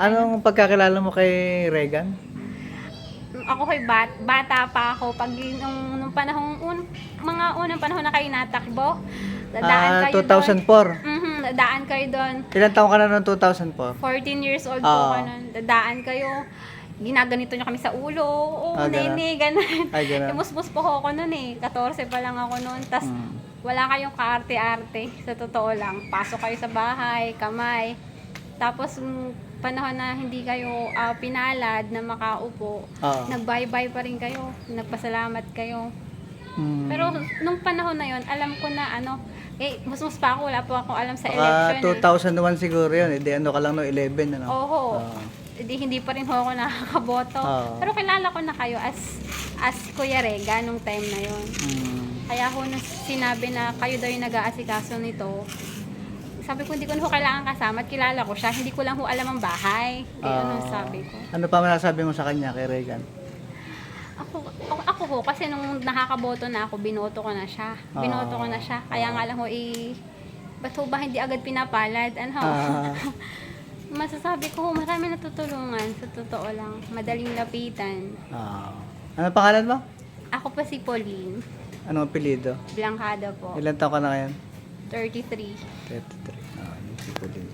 Anong pagkakilala mo kay Regan? Ako kay bat, bata pa ako. Pag nung, nung panahon, un, mga unang panahon na kayo natakbo, dadaan Ah, kayo 2004. doon. Mhm, dadaan kayo doon. Ilan taong ka na noong 2004? 14 years old po Ah. ka nun. Dadaan kayo. Ginaganito nyo kami sa ulo. Oo, Ah, ganun. nene, ganun. Ay, ganun. Imusmus po ako noon eh. 14 pa lang ako noon. Tapos, Mm. wala kayong kaarte-arte. Sa totoo lang. Pasok kayo sa bahay, kamay. Tapos, mm, panahon na hindi kayo ah, pinalad na makaupo, Oo. nag-bye-bye pa rin kayo. Nagpasalamat kayo. Mm. Pero nung panahon na yon alam ko na ano, eh, musmus pa ako, wala po ako alam sa Baka election. 2001 siguro yun. Hindi ano ka lang no, 11 ano. Oho. Oo. Hindi, hindi pa rin ho ako nakakaboto. Oo. Pero kilala ko na kayo as as Kuya Rega nung time na yon. Mm. Kaya ho nung sinabi na kayo daw yung nag-aasikaso nito, sabi ko hindi ko na ho kailangan kasama at kilala ko siya. Hindi ko lang ho alam ang bahay. Kaya Ah. ano sabi ko. Ano pa masasabi mo sa kanya kay Regan? Ako, ako, ako ho, kasi nung nakakaboto na ako, binoto ko na siya. Binoto ko na siya. Kaya nga lang ho, eh, ba't ho ba hindi agad pinapalad? Ano? Ah. Masasabi ko, ho, marami natutulungan. Sa totoo lang. Madaling lapitan. Ah. ano pangalan mo? Ako pa si Pauline. Anong apelido? Blancada po. Ilan taong ka na ngayon? 33. 33. 結構出る。